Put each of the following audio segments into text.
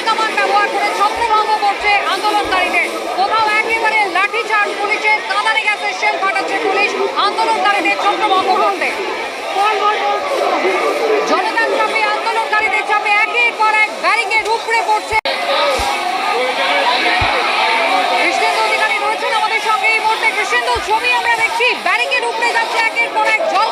Traffic police জল কামান ব্যবহার করে ছত্রভঙ্গ করছে আন্দোলনকারীদের। কোথাও একেবারে লাঠিচার্জ পুলিশের কাঁদানে গ্যাসের শেল ফাটাচ্ছে পুলিশ, আন্দোলনকারীদের ছত্রভঙ্গ করতে। আমাদের সঙ্গে। এই মুহূর্তে কৃষ্ণেন্দু ছবি আমরা দেখছি, ব্যারিকেড উপড়ে যাচ্ছে একের পর এক জল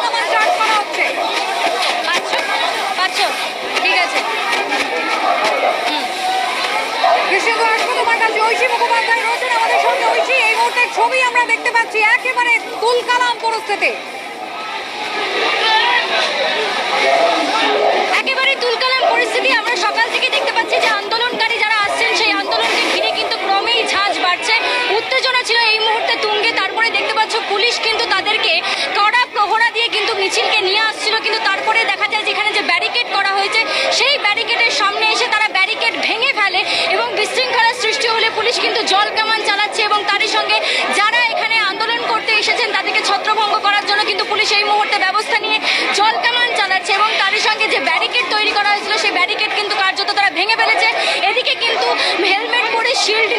কাছে ঐশী মুখোপাধ্যায় রয়েছেন আমাদের সঙ্গে। ঐশী, এই ছবি আমরা দেখতে পাচ্ছি, একেবারে তুলকালাম পরিস্থিতি। আমরা সকাল থেকে দেখতে পাচ্ছি যে আন্দোলনকারী যারা আসছেন, সেই কিন্তু ক্রমেই ঝাঁজ বাড়ছে। উত্তেজনা ছিল এই মুহূর্তে তুঙ্গে, তারপরে দেখতে পাচ্ছ পুলিশ কিন্তু কিন্তু জল কামান চালাচ্ছে এবং তারই সঙ্গে যারা এখানে আন্দোলন করতে এসেছেন তাদেরকে ছত্রভঙ্গ করার জন্য কিন্তু পুলিশ এই মুহূর্তে ব্যবস্থা নিয়ে জল কামান চালাচ্ছে এবং তারই সঙ্গে যে ব্যারিকেড তৈরি করা হয়েছিল, সেই ব্যারিকেড কিন্তু কার্যত তারা ভেঙে ফেলেছে। এদিকে কিন্তু হেলমেট পরে শিল্ড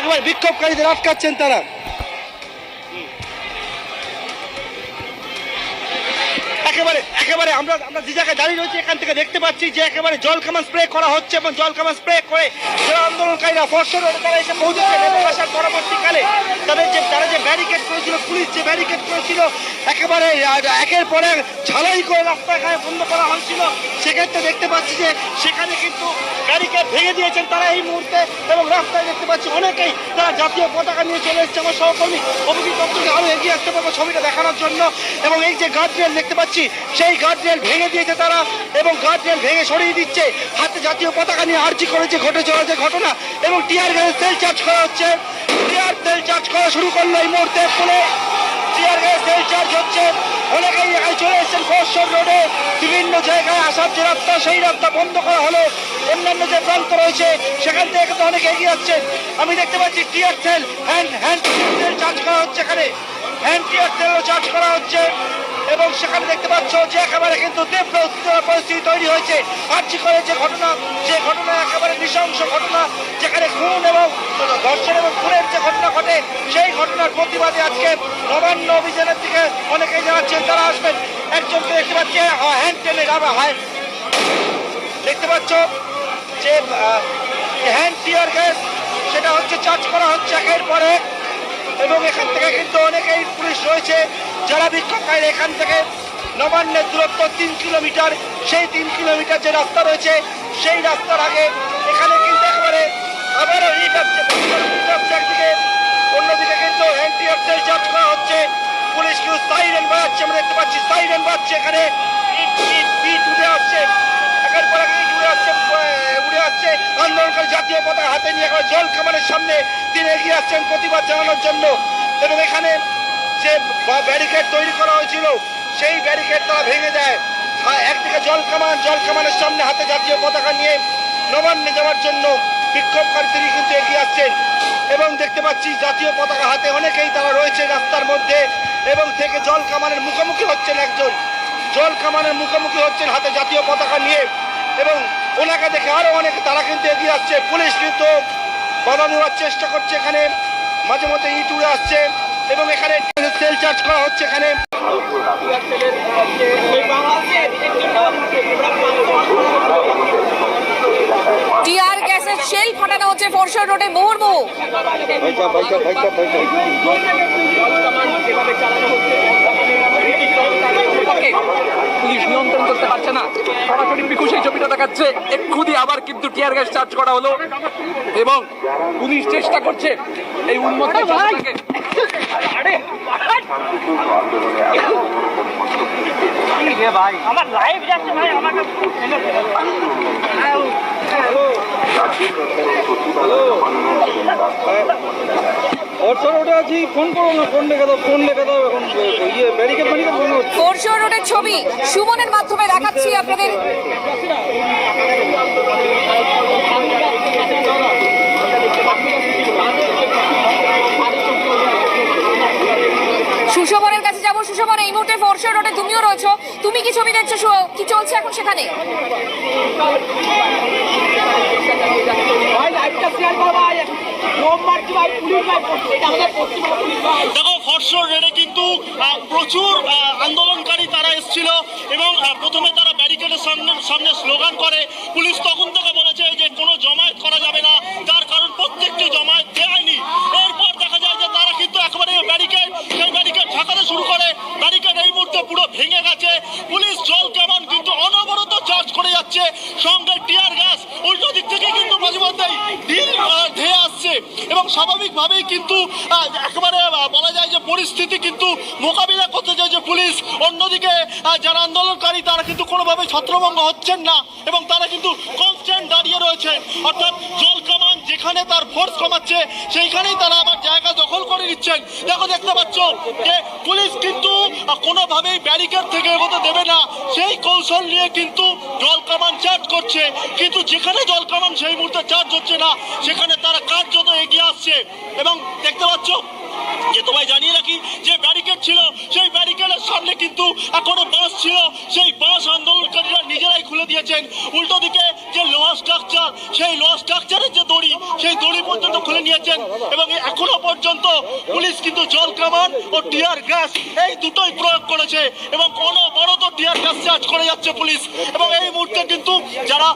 একবার বিক্ষোভকারীদের আটকাচ্ছেন তারা। একেবারে একেবারে আমরা আমরা যে জায়গায় দাঁড়িয়ে রয়েছি, এখান থেকে দেখতে পাচ্ছি যে একেবারে জল কামান স্প্রে করা হচ্ছে এবং জল কামান স্প্রে করে যারা আন্দোলনকারীরা রোডে তারা এসে পৌঁছেছেন এবং আসার পরবর্তীকালে তাদের যে, তারা যে ব্যারিকেড করেছিল, পুলিশ যে ব্যারিকেড করেছিল, একেবারে একের পর এক ঝালাই করে রাস্তাঘাটে বন্ধ করা হয়েছিল। সেক্ষেত্রে দেখতে পাচ্ছি যে সেখানে কিন্তু ব্যারিকেড ভেঙে দিয়েছেন তারা এই মুহূর্তে এবং রাস্তায় দেখতে পাচ্ছি অনেকেই তারা জাতীয় পতাকা নিয়ে চলে এসছে। আমার সহকর্মী অভিজিৎ দত্তকে আরও এগিয়ে আসতে পারব ছবিটা দেখানোর জন্য। এবং এই যে গার্ডরেল দেখতে পাচ্ছি, সেই গার্ডরেল ভেঙে দিয়েছে তারা এবং গার্ডরেল ভেঙে সরিয়ে দিচ্ছে। হাতে জাতীয় পতাকা নিয়ে আর্জি করেছে, ঘটে চলা যে ঘটনা এবং টিয়ার গ্যাসের সেল চার্জ করা হচ্ছে। টিয়ার সেল চার্জ করা শুরু করল এই মুহূর্তে ফলে টিয়ার গ্যাস সেল চার্জ হচ্ছে। অনেকেই এখানে চলে এসেছেন ফরসর রোডে। বিভিন্ন জায়গায় আসার যে রাস্তা, সেই রাস্তা বন্ধ করা হলো। অন্যান্য যে প্রান্ত রয়েছে, সেখান থেকে কিন্তু অনেকে এগিয়ে যাচ্ছেন আমি দেখতে পাচ্ছি tear shell hand hand shell charge করা হচ্ছে এখানে। হ্যান্ড টিয়ার সেলও চার্জ করা হচ্ছে। এবং সেখানে দেখতে পাচ্ছ যে একেবারে কিন্তু তীব্র উত্তেজনা পরিস্থিতি তৈরি হয়েছে। আর্জি করে যে ঘটনা যে ঘটনা একেবারে নৃশংস ঘটনা, যেখানে খুন এবং ধর্ষণ এবং খুনের যে ঘটনা ঘটে, সেই ঘটনার প্রতিবাদে আজকে নবান্ন অভিযানের দিকে অনেকেই জানাচ্ছেন তারা আসবেন। একজনকে দেখতে পাচ্ছি হ্যান্ড টেনে হয় দেখতে পাচ্ছ যে হ্যান্ড টিয়ার গ্যাস, সেটা হচ্ছে চার্জ করা হচ্ছে একের পর। এবং এখান থেকে কিন্তু অনেকেই পুলিশ রয়েছে। যারা বিক্ষোভকারী এখান থেকে নবান্নের দূরত্ব তিন কিলোমিটার, সেই তিন কিলোমিটার যে রাস্তা রয়েছে, সেই রাস্তার আগে এখানে কিন্তু একেবারে আবারও ইট আসছে। একদিকে, অন্যদিকে কিন্তু অক্সাইড চার্জ করা হচ্ছে। পুলিশ কিন্তু সাইরেন বাজাচ্ছে, আমরা দেখতে পাচ্ছি সাইরেন বাজছে এখানে। ইট ইট উঠে আসছে। একের পর এক ইট উড়ে আসছে উড়ে আসছে। আন্দোলনকারী জাতীয় পতাকা হাতে নিয়ে এখন জল কামানের সামনে তিনি এগিয়ে আসছেন প্রতিবাদ জানানোর জন্য। এবং এখানে যে ব্যারিকেড তৈরি করা হয়েছিল। সেই ব্যারিকেড তারা ভেঙে দেয়। আর একদিকে জল কামান, জল কামানের সামনে হাতে জাতীয় পতাকা নিয়ে নবান্নে যাওয়ার জন্য বিক্ষোভকারী তিনি কিন্তু এগিয়ে আসছেন। এবং দেখতে পাচ্ছি জাতীয় পতাকা হাতে অনেকেই তারা রয়েছে রাস্তার মধ্যে এবং থেকে জল কামানের মুখোমুখি হচ্ছেন একজন। জল কামানের মুখোমুখি হচ্ছেন হাতে জাতীয় পতাকা নিয়ে এবং ওনাকে দেখে আরও অনেকে তারা কিন্তু এগিয়ে আসছে। পুলিশ কিন্তু বাধা দেওয়ার চেষ্টা করছে এখানে। মাঝে মধ্যে ইট উড়ে আসছে এবং এখানে সেল চার্জ করা হচ্ছে এখানে। টিয়ার গ্যাসের শেল ফাটানো হচ্ছে ফোরশোর রোডে মুহুর্মুহু তাকে পুলিশ নিয়ন্ত্রণ করতে পারছে না। সরাসরি পিকু সেই ছবিটা দেখাচ্ছে। এক্ষুনি আবার কিন্তু টিয়ার গ্যাস চার্জ করা হলো। এবং পুলিশ চেষ্টা করছে এই উন্মত্ত জনতাকে আরে আমার লাইভ যাচ্ছে ভাই আমাকে ওর ওটা আছি ফোন করো না ফোন দাও ফোন দাও এখন। ইয়ে ব্যারিকেড ব্যারিকেড ফোন হচ্ছে। ফোরশোর রোডের ছবি সুমনের মাধ্যমে দেখাচ্ছি আপনাদের। রয়েছো তুমি কি ছবি দেখছ? কি চলছে এখন সেখানে? দেখো ফরশোর রেডে কিন্তু প্রচুর আহ, আন্দোলনকারী তারা এসেছিল এবং প্রথমে তারা ব্যারিকেডের সামনে সামনে স্লোগান করে। পুলিশ তখন থেকে বলেছে যে কোনো জমায়েত করা যাবে না। তার কারণ প্রত্যেকটি জমায়েত দেয়নি এরপর দেখা যায় যে তারা কিন্তু একেবারে ব্যারিকেড সেই ব্যারিকেড ঝাঁকাতে শুরু করে ব্যারিকেড এই মুহূর্তে পুরো ভেঙে গেছে পুলিশ জল কেমন কিন্তু অনবরত চার্জ করে যাচ্ছে সঙ্গে টিয়ার গ্যাস উল্টো দিক থেকে কিন্তু মাঝে মধ্যেই ঢিল আহ, ধেয়ে আসছে এবং স্বাভাবিকভাবেই কিন্তু একেবারে বলা যায় যে পরিস্থিতি কিন্তু মোকাবিলা করতে চাইছে পুলিশ। অন্যদিকে যারা আন্দোলনকারী, তারা কিন্তু কোনোভাবে ছত্রভঙ্গ হচ্ছেন না এবং তারা কিন্তু কনস্ট্যান্ট দাঁড়িয়ে রয়েছেন অর্থাৎ জল কামান যেখানে তার ফোর্স কমাচ্ছে, সেইখানেই তারা আবার জায়গা দখল করে নিচ্ছেন। দেখো, দেখতে পাচ্ছ যে পুলিশ কিন্তু কোনোভাবেই ব্যারিকেড থেকে এগোতে দেবে না। সেই কৌশল নিয়ে কিন্তু জল কামান চার্জ করছে। কিন্তু যেখানে জল কামান সেই মুহূর্তে চার্জ হচ্ছে না, সেখানে তারা কার্যত এগিয়ে আসছে। এবং দেখতে পাচ্ছ যে তোমায় জানিয়ে রাখি, যে ব্যারিকেড ছিল, সেই ব্যারিকেডের সামনে কিন্তু এখনও বাস ছিল। সেই বাস আন্দোলনকারীরা নিজেরাই খুলে দিয়েছেন। উল্টো দিকে যে লোহা স্ট্রাকচার সেই লোহা স্ট্রাকচারের যে দড়ি সেই দড়ি পর্যন্ত খুলে নিয়েছেন এবং এখনও পর্যন্ত পুলিশ কিন্তু জল কামান ও টিয়ার গ্যাস এই দুটোই প্রয়োগ করেছে এবং কোনো বড় তো টিয়ার চার্জ করে যাচ্ছে পুলিশ। এবং এই মুহূর্তে কিন্তু যারা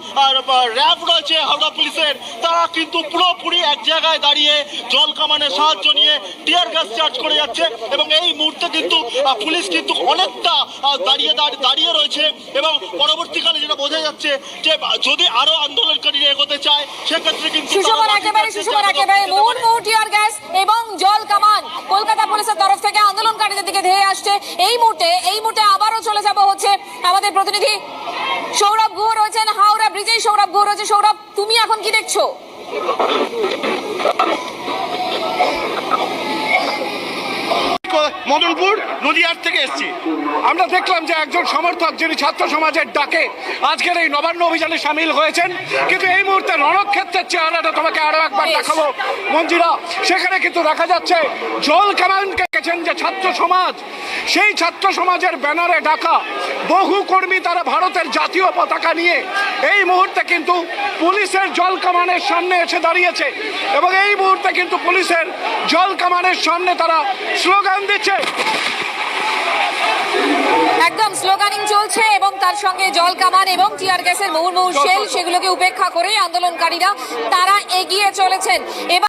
র্যাব রয়েছে হাওড়া পুলিশের তারা কিন্তু পুরোপুরি এক জায়গায় দাঁড়িয়ে জল কামানের সাহায্য নিয়ে টিয়ার গ্যাস চার্জ করে যাচ্ছে। এবং এই মুহূর্তে কিন্তু পুলিশ কিন্তু অনেকটা দাঁড়িয়ে দাঁড়িয়ে দাঁড়িয়ে রয়েছে। এবং পরবর্তীকালে যেটা বোঝা যাচ্ছে যে যদি আরও আন্দোলনকারীরা এগোতে চায় সেক্ষেত্রে কিন্তু সুষমান একেবারে সুষমান একেবারে টিয়ার গ্যাস এবং জল কামান। কলকাতা পুলিশের তরফ থেকে আন্দোলনকারীদের দিকে ধেয়ে আসছে। এই মুহূর্তে এই মুহূর্তে আবারও চলে যাব হচ্ছে আমাদের প্রতিনিধি সৌরভ গুহ রয়েছেন হাওড়া ব্রিজেই সৌরভ গুহ রয়েছে। সৌরভ তুমি এখন কি দেখছ? মদনপুর নদীয়ার থেকে এসেছি। আমরা দেখলাম যে একজন সমর্থক যিনি ছাত্র সমাজের ডাকে আজকের এই নবান্ন অভিযানে সামিল হয়েছেন। কিন্তু এই মুহূর্তে রণক্ষেত্রের চেহারাটা তোমাকে আরও একবার দেখাবো। মঞ্জিরা সেখানে কিন্তু দেখা যাচ্ছে জল কামানকে গেছেন যে ছাত্র সমাজ সেই ছাত্র সমাজের ব্যানারে ডাকা বহু কর্মী তারা ভারতের জাতীয় পতাকা নিয়ে এই মুহূর্তে কিন্তু পুলিশের জল কামানের সামনে এসে দাঁড়িয়েছে এবং এই মুহূর্তে কিন্তু পুলিশের জল কামানের সামনে তারা স্লোগান দিচ্ছে। একদম স্লোগানিং চলছে এবং তার সঙ্গে জল কামান এবং টিয়ার গ্যাসের মুহুর মুহুর শেল সেগুলোকে উপেক্ষা করেই আন্দোলনকারীরা তারা এগিয়ে চলেছেন। এবার